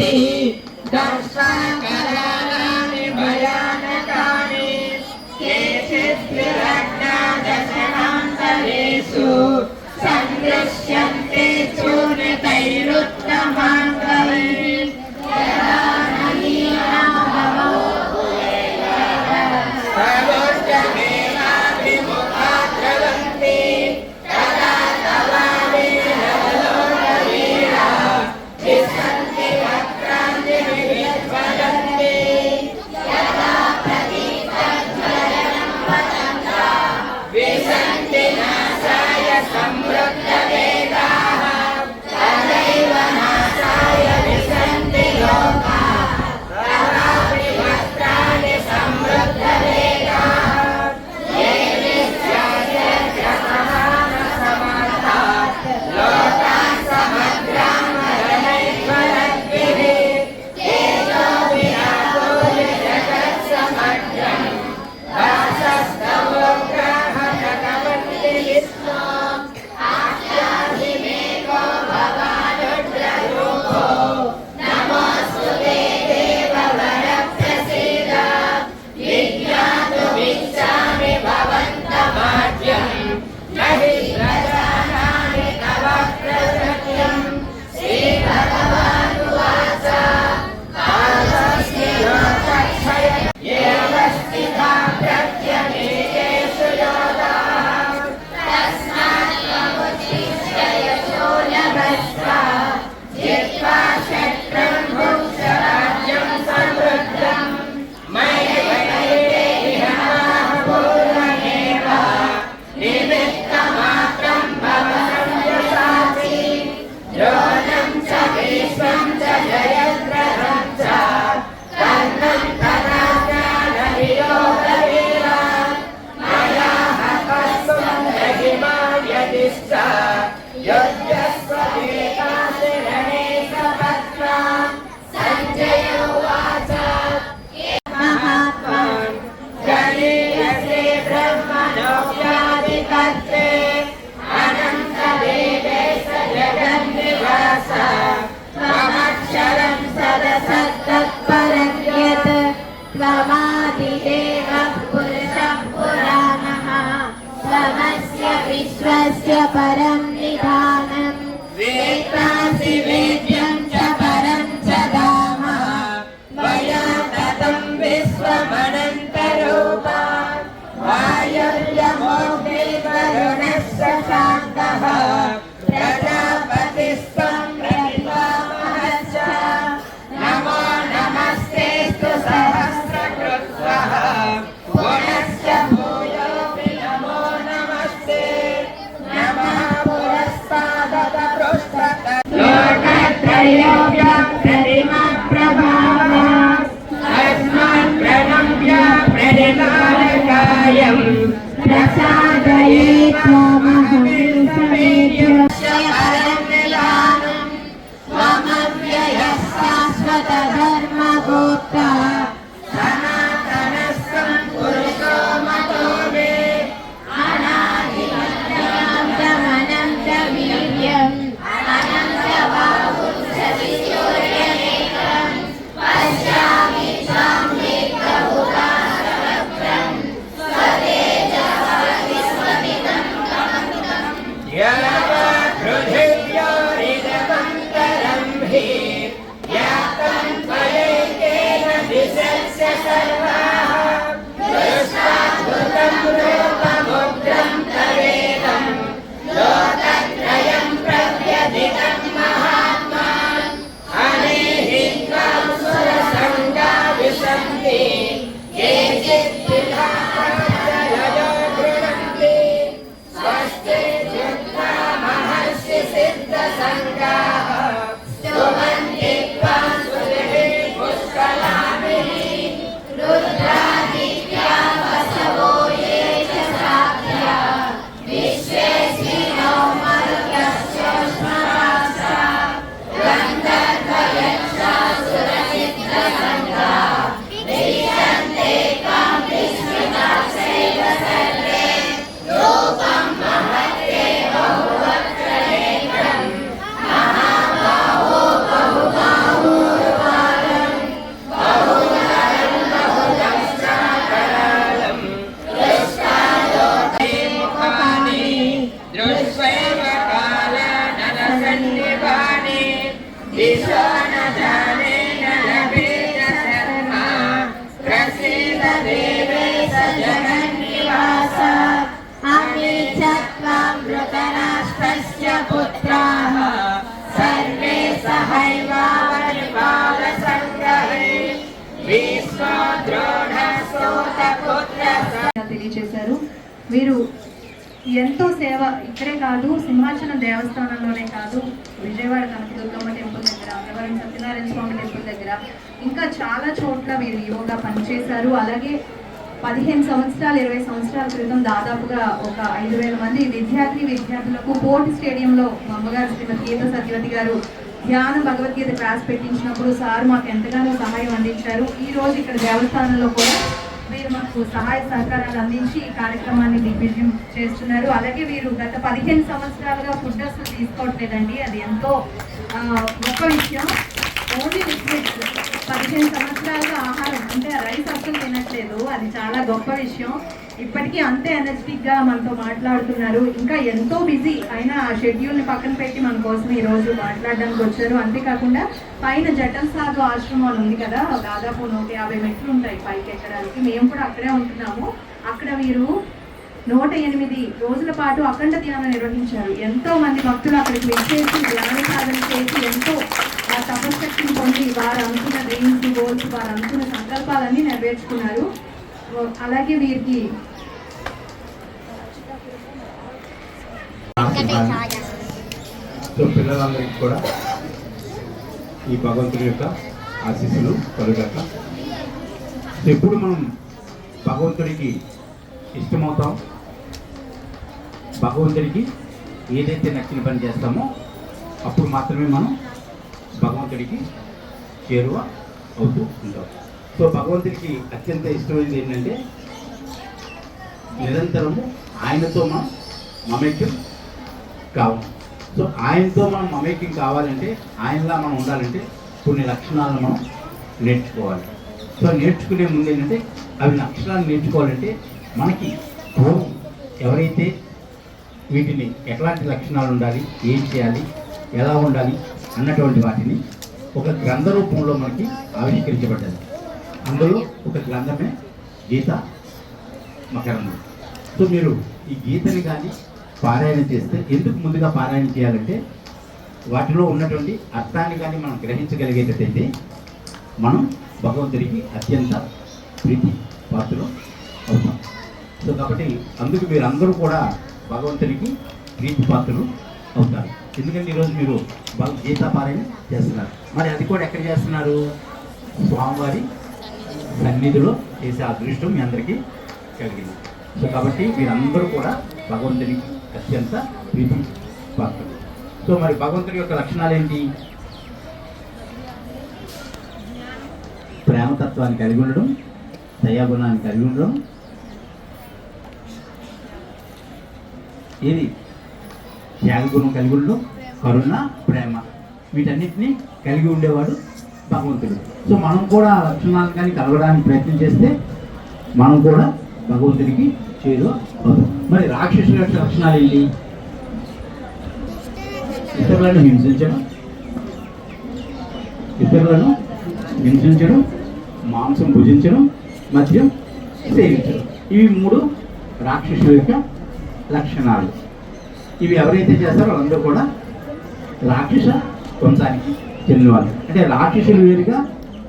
đi đa sang para Señor. తెలియజేశారు వీరు ఎంతో సేవ ఇక్కడే కాదు సింహాచలం దేవస్థానంలోనే కాదు విజయవాడ కనకదుర్గమ్మ టెంపుల్ దగ్గర అన్నవరం సత్యనారాయణ స్వామి టెంపుల్ దగ్గర ఇంకా చాలా చోట్ల వీరు యోగా పనిచేశారు. అలాగే పదిహేను సంవత్సరాలు ఇరవై సంవత్సరాల క్రితం దాదాపుగా ఒక ఐదు వేల మంది విద్యార్థి విద్యార్థులకు పోర్ట్ స్టేడియంలో అమ్మగారు శ్రీమతి గీత సత్యవతి గారు ధ్యాన భగవద్గీత క్లాస్ పెట్టించినప్పుడు సార్ మాకు ఎంతగానో సహాయం అందించారు. ఈ రోజు ఇక్కడ దేవస్థానంలో కూడా వీరు మాకు సహాయ సహకారాలు అందించి ఈ కార్యక్రమాన్ని దిగ్విజయం చేస్తున్నారు. అలాగే వీరు గత పదిహేను సంవత్సరాలుగా ఫుడ్ అసలు తీసుకోవట్లేదండి. అది ఎంతో గొప్ప విషయం. ఓన్లీ లిక్విడ్స్ పదిహేను సంవత్సరాలుగా ఆహారం అంటే రైస్ అసలు తినట్లేదు. అది చాలా గొప్ప విషయం. ఇప్పటికీ అంతే ఎనర్జెటిక్గా మనతో మాట్లాడుతున్నారు. ఇంకా ఎంతో బిజీ అయినా ఆ షెడ్యూల్ని పక్కన పెట్టి మన కోసం ఈ రోజు మాట్లాడడానికి వచ్చారు. అంతేకాకుండా పైన జటల్ సాగు ఆశ్రమం ఉంది కదా దాదాపు నూట యాభై మెట్లు ఉంటాయి పైకి ఎక్కడానికి. మేము కూడా అక్కడే ఉంటున్నాము. అక్కడ వీరు నూట ఎనిమిది రోజుల పాటు అఖండ ధ్యానం నిర్వహించారు. ఎంతో మంది భక్తులు అక్కడికి విచ్చేసి ధ్యాన సాధన చేసి ఎంతో ఆ తపశక్తిని పొంది వారు అనుకున్న డ్రీమ్స్ గోల్స్ వారు అనుకున్న సంకల్పాలన్నీ నెరవేర్చుకున్నారు. అలాగే వీరికి సో పిల్లలందరికీ కూడా ఈ భగవంతుడి యొక్క ఆశీస్సులు కలుగాక. ఎప్పుడు మనం భగవంతుడికి ఇష్టమవుతాం. భగవంతుడికి ఏదైతే నచ్చిన పని చేస్తామో అప్పుడు మాత్రమే మనం భగవంతుడికి చేరువ అవుతూ ఉంటాం. సో భగవంతుడికి అత్యంత ఇష్టమైనది ఏంటంటే నిరంతరము ఆయనతో మనం మమేక్యం కావు. సో ఆయనతో మనం మమేకింగ్ కావాలంటే ఆయనలా మనం ఉండాలంటే కొన్ని లక్షణాలను మనం నేర్చుకోవాలి. సో నేర్చుకునే ముందు ఏంటంటే అవి లక్షణాలు నేర్చుకోవాలంటే మనకి పూర్వం ఎవరైతే వీటిని ఎట్లాంటి లక్షణాలు ఉండాలి ఏం చేయాలి ఎలా ఉండాలి అన్నటువంటి వాటిని ఒక గ్రంథ రూపంలో మనకి ఆవిష్కరించబడ్డది అందులో ఒక గ్రంథమే గీత మకరంధం సో మీరు ఈ గీతని కానీ పారాయణ చేస్తే ఎందుకు ముందుగా పారాయణ చేయాలంటే వాటిలో ఉన్నటువంటి అర్థాన్ని కానీ మనం గ్రహించగలిగేటట్టయితే మనం భగవంతుడికి అత్యంత ప్రీతి పాత్రలు అవుతాం. సో కాబట్టి అందుకు మీరు అందరూ కూడా భగవంతుడికి ప్రీతి పాత్రలు అవుతారు. ఎందుకంటే ఈరోజు మీరు గీతా పారాయణ చేస్తున్నారు. మరి అది కూడా ఎక్కడ చేస్తున్నారు? స్వామివారి సన్నిధిలో చేసే అదృష్టం మీ అందరికీ కలిగింది. సో కాబట్టి మీరందరూ కూడా భగవంతునికి అత్యంత ప్రీతి పాత్రుడు సో మరి భగవంతుడి యొక్క లక్షణాలు ఏంటి ప్రేమతత్వాన్ని కలిగి ఉండడం దయాగుణాన్ని కలిగి ఉండడం. ఏది? త్యాగగుణం కలిగి ఉండడం కరుణ ప్రేమ. వీటన్నిటిని కలిగి ఉండేవాడు భగవంతుడు. సో మనం కూడా ఆ కానీ కలగడానికి ప్రయత్నం చేస్తే మనం కూడా భగవంతుడికి చేరు మరి రాక్షసుల యొక్క లక్షణాలు ఏంటి? ఇతరులను హింసించడం. ఇతరులను హింసించడం మాంసం భుజించడం మద్యం సేవించడం. ఇవి మూడు రాక్షసుల యొక్క లక్షణాలు. ఇవి ఎవరైతే చేస్తారో వాళ్ళందరూ కూడా రాక్షస వంశానికి చెందిన వాళ్ళు అంటే రాక్షసులు వేరుగా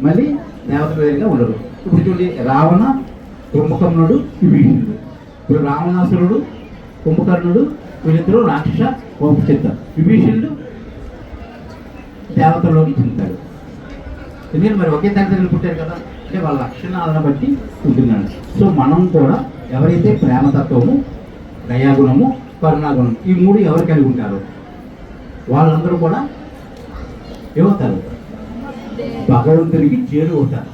మళ్ళీ దేవతలు వేరుగా ఉండరు. ఇప్పుడు చూడండి రావణ కుంభకర్ణుడు విభీషణుడు. ఇప్పుడు రావణాసురుడు కుంభకర్ణుడు వీళ్ళిద్దరూ రాక్షస వంశ చెందుతారు విభీషణుడు దేవతల్లోకి చెందుతాడు ఎందుకంటే మరి ఒకే దగ్గర పుట్టారు కదా అంటే వాళ్ళ లక్షణాలను బట్టి ఉంటున్నాడు. సో మనం కూడా ఎవరైతే ప్రేమతత్వము దయాగుణము కరుణాగుణం ఈ మూడు ఎవరు కలిగి ఉంటారు వాళ్ళందరూ కూడా ఏమవుతారు భగవంతునికి చేరువవుతారు.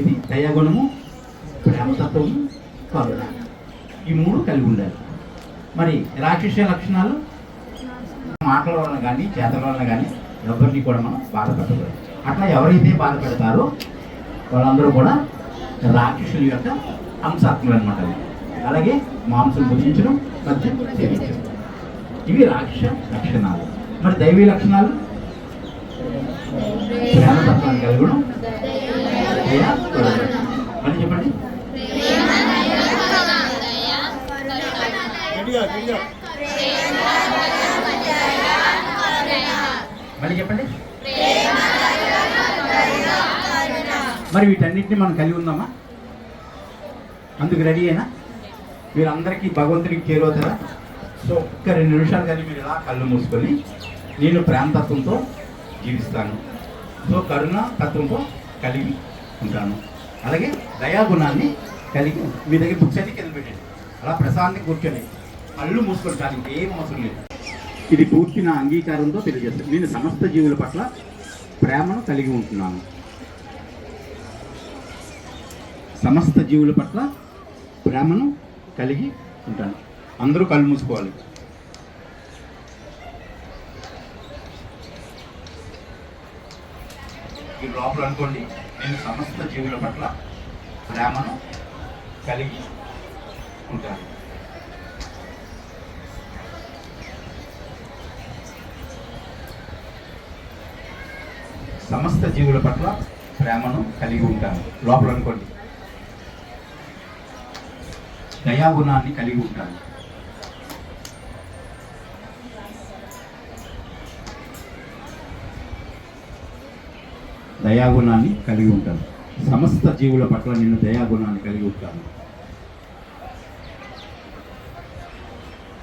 ఇది దయాగుణము ప్రేమతత్వము కరుణ. ఈ మూడు కలిగి ఉండాలి. మరి రాక్షస లక్షణాలు? మాటల వలన కానీ చేతల వలన కానీ ఎవరిని కూడా మనం బాధపెట్టకూడదు అట్లా ఎవరైతే బాధపెడతారో వాళ్ళందరూ కూడా రాక్షసుల యొక్క అంశాత్మలు అనమాట అలాగే మాంసం భుజించడం మద్యం సేవించడం. ఇవి రాక్ష లక్షణాలు. మరి దైవీ లక్షణాలు? ప్రేమతత్వాన్ని కలగడం మళ్ళీ చెప్పండి. మరి వీటన్నిటిని మనం కలిగి ఉందామా? అందుకు రెడీ అయినా? మీరందరికీ భగవంతుడికి చేరవుతారా సో ఒక్క రెండు నిమిషాలు కానీ మీరు ఇలా కళ్ళు మూసుకొని నేను ప్రేమతత్వంతో జీవిస్తాను. సో కరుణ తత్వంతో కలిగి ఉంటాను. అలాగే దయాగుణాన్ని కలిగి మీ దగ్గర బుక్స్ అన్ని కింద పెట్టండి. అలా ప్రశాంతి కూర్చొని కళ్ళు మూసుకొని చాలు ఇంకేం అవసరం లేదు. ఇది పూర్తి నా అంగీకారంతో తెలియజేస్తాను. నేను సమస్త జీవుల పట్ల ప్రేమను కలిగి ఉంటున్నాను. సమస్త జీవుల పట్ల ప్రేమను కలిగి ఉంటాను. అందరూ కళ్ళు మూసుకోవాలి. ఈ లోపల అనుకోండి నేను సమస్త జీవుల పట్ల ప్రేమను కలిగి ఉంటాను. సమస్త జీవుల పట్ల ప్రేమను కలిగి ఉంటాను. లోపల అనుకోండి. దయాగుణాన్ని కలిగి ఉంటాను. దయాగుణాన్ని కలిగి ఉంటాను. సమస్త జీవుల పట్ల నేను దయాగుణాన్ని కలిగి ఉంటాను.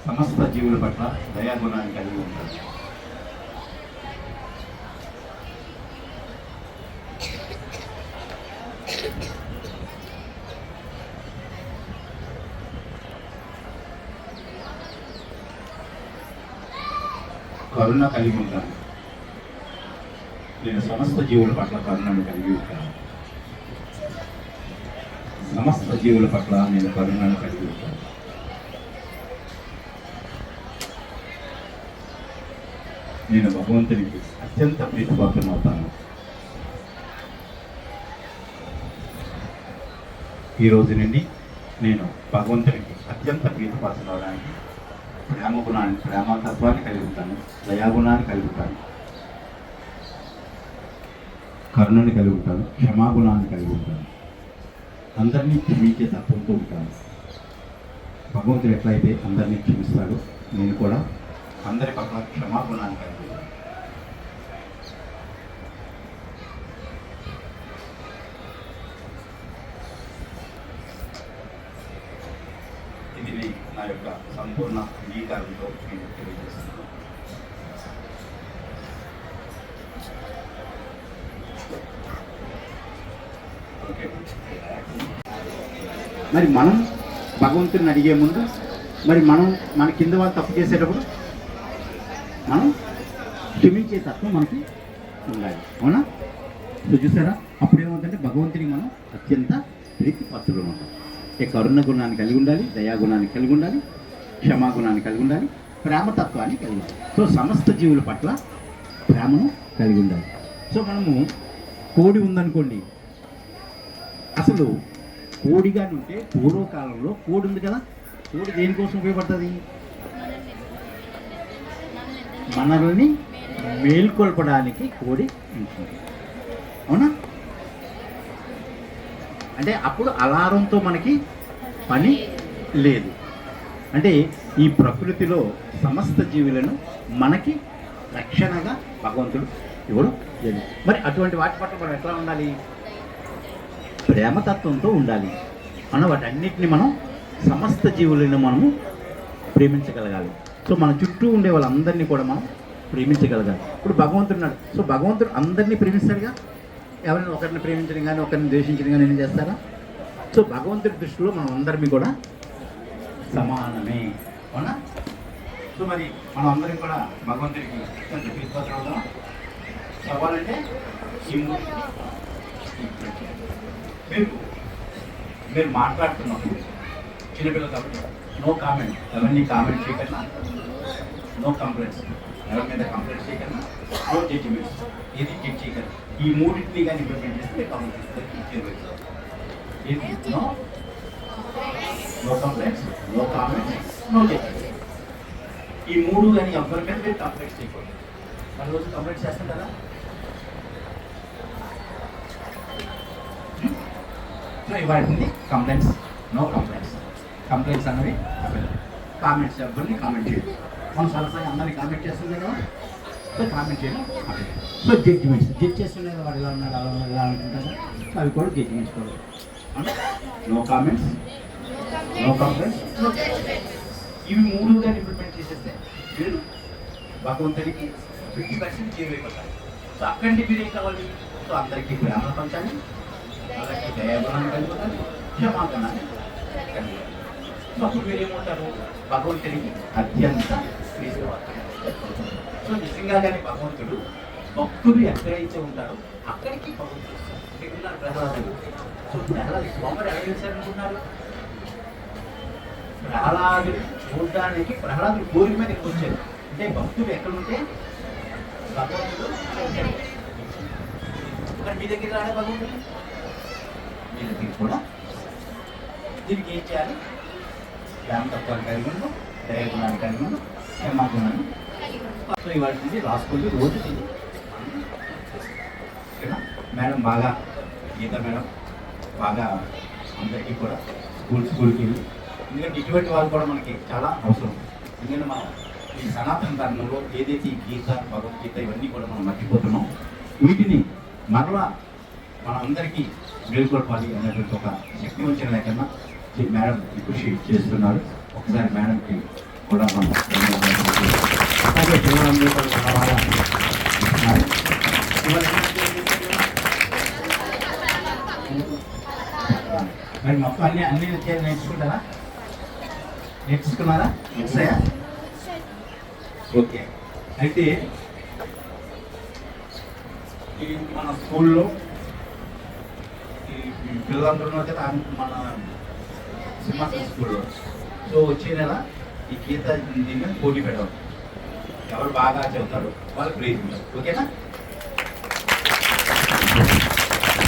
సమస్త జీవుల పట్ల దయాగుణాన్ని కలిగి ఉంటాను. కరుణ కలిగి ఉంటాను. నేను సమస్త జీవుల పట్ల కరుణను కలిగి ఉంటాను. సమస్త జీవుల పట్ల నేను కరుణను కలిగి ఉంటాను. నేను భగవంతునికి అత్యంత ప్రీతిపాత్రమవుతాను. ఈ రోజు నుండి నేను భగవంతునికి అత్యంత ప్రీతిపాత్రం అవడానికి ప్రేమ గుణాన్ని ప్రేమతత్వాన్ని కలిగి ఉంటాను దయాగుణాన్ని కలిగి ఉంటాను కరుణని కలిగి ఉంటాను క్షమాగుణాన్ని కలిగి ఉంటాను అందరినీ క్షమించే తత్వంతో ఉంటాను. భగవంతుడు ఎట్లయితే అందరినీ క్షమిస్తాడో నేను కూడా అందరి పట్ల క్షమాగుణాన్ని కలిగి ఇది నా యొక్క సంపూర్ణ అంగీకారంతో నేను తెలియజేస్తున్నాను. మరి మనం భగవంతుని అడిగే ముందు మరి మనం మన కింద వాళ్ళు తప్పు చేసేటప్పుడు మనం క్షమించే తత్వం మనకి ఉండాలి. అవునా? సో చూసారా? అప్పుడు ఏమవుతుందంటే భగవంతుని మనం అత్యంత ప్రీతి పత్రులు ఉంటాం కరుణ గుణాన్ని కలిగి ఉండాలి దయాగుణాన్ని కలిగి ఉండాలి క్షమాగుణాన్ని కలిగి ఉండాలి ప్రేమతత్వాన్ని కలిగి ఉండాలి. సో సమస్త జీవుల పట్ల ప్రేమను కలిగి ఉండాలి. సో మనము కోడి ఉందనుకోండి అసలు కోడిగా ఉంటే పూర్వకాలంలో కోడి ఉంది కదా కోడి దేనికోసం ఉపయోగపడుతుంది? మనల్ని మేల్కొల్పడానికి కోడి ఉంటుంది. అవునా? అంటే అప్పుడు అలారంతో మనకి పని లేదు. అంటే ఈ ప్రకృతిలో సమస్త జీవులను మనకి రక్షణగా భగవంతుడు ఇవ్వడం లేదు మరి అటువంటి వాటి పట్ల మనం ఎట్లా ఉండాలి? ప్రేమతత్వంతో ఉండాలి. మనం వాటన్నిటిని మనం సమస్త జీవులను మనము ప్రేమించగలగాలి. సో మన చుట్టూ ఉండే వాళ్ళందరినీ కూడా మనం ప్రేమించగలగాలి. ఇప్పుడు భగవంతుడు ఉన్నాడు. సో భగవంతుడు అందరినీ ప్రేమిస్తాడుగా? ఎవరిని ఒకరిని ప్రేమించడం కానీ ఒకరిని ద్వేషించడం కానీ ఏం చేస్తారా? సో భగవంతుడి దృష్టిలో మనం అందరినీ కూడా సమానమే. అవునా? సో మరి మనం అందరం కూడా భగవంతుడికి అత్యంత ప్రీతిపాత్రులు అవుదాం మీరు మీరు మాట్లాడుతున్నప్పుడు చిన్నపిల్లలు కాబట్టి నో కామెంట్ ఎవరిని కామెంట్ చేయకన్నా నో కంప్లైంట్స్ ఎవరి మీద కంప్లైంట్ చేయకన్నా నో జడ్జిమెంట్స్ ఏది చెక్ చేయకన్నా ఈ మూడింటిని కానీ ఇంప్లిమెంట్ చేస్తే కంప్లైంట్ చేస్తారు ఇది నో నో కంప్లైంట్స్ నో ఈ మూడు కానీ ఎవరికైనా మీరు చేయకూడదు. మన రోజు కంప్లైంట్ చేస్తుంటారా? సో ఇవన్నీ కంప్లైంట్స్ నో కంప్లైంట్స్ కంప్లైంట్స్ అనేవి కామెంట్స్ ఎవరిని కామెంట్ చేయాలి మనం సరసాగా అందరినీ కామెంట్ చేస్తుంది కదా. సో కామెంట్ చేయడం సో జడ్జిమెంట్స్ జడ్జ్ చేస్తున్నారు వాడు ఎలా ఉన్నాడు అలా ఉన్నాడు ఎలా అనుకుంటారు అవి కూడా జడ్జిమెంట్స్ కూడా నో కామెంట్స్ నో కంప్లైంట్స్ ఇవి మూడు దాన్ని ఇంప్లిమెంట్ చేసేస్తే మీరు భగవంతుడికి ఫిఫ్టీ పర్సెంట్ చేరువైపోతారు సో అక్కడి నుంచి మీరు ఏం కావాలి? సో అందరికీ ప్రేమ పంచాలి. అలాగే దయాగుణాన్ని కలిగిపోతారు క్షమాగుణాన్ని కలిగి సో అప్పుడు మీరు ఏమంటారు? భగవంతుడికి అత్యంత సో నిజంగా కానీ భగవంతుడు భక్తులు ఎక్కడైతే ఉంటారో అక్కడికి భగవంతుడు వస్తాడు. ఇక్కడ ప్రహ్లాదుడు సో ప్రహ్లాదు స్వామి ఎలా చేశారనుకున్నారు? ప్రహ్లాదుడు చూడడానికి ప్రహ్లాదుడు కోరిక మీద ఎక్కువ వచ్చారు అంటే భక్తులు ఎక్కడుంటే భగవంతుడు అక్కడ. మీ దగ్గర రాడే భగవంతుడు? మీ దగ్గర కూడా. దీనికి ఏం చేయాలి? జ్ఞానం తత్వాన్ని కలిగి ఉండు దయగుణాలు కలిగి ఉండు క్షమాగుణాన్ని సో ఇవాళ నుంచి రోజు మేడం బాగా గీత మేడం బాగా అందరికీ కూడా స్కూల్ స్కూల్కి వెళ్ళి ఎందుకంటే ఇటువంటి వాళ్ళు కూడా మనకి చాలా అవసరం. ఎందుకంటే మనం ఈ సనాతన ధర్మంలో ఏదైతే ఈ గీత భగవద్గీత ఇవన్నీ కూడా మనం మర్చిపోతున్నాం వీటిని మరలా మనందరికీ మేల్కొల్పాలి అనేటువంటి ఒక శక్తి వచ్చిన లేకన్నా మేడం కృషి చేస్తున్నారు. ఒకసారి మేడంకి కూడా మనం అలాగే పిల్లలందరూ కూడా చాలా మరి మొత్తం అన్ని అన్ని విద్యలు నేర్చుకుంటారా? నేర్చుకున్నారా వచ్చాయా ఓకే. అయితే ఈ మన స్కూల్లో ఈ పిల్లలందరూ కదా మన సింహాసన స్కూల్లో. సో వచ్చే నెల ఈ గీత దీని మీద పోటీ పెట్టాలి. ఎవరు బాగా చదువుతారు వాళ్ళు ప్రైజ్ ఓకేనా?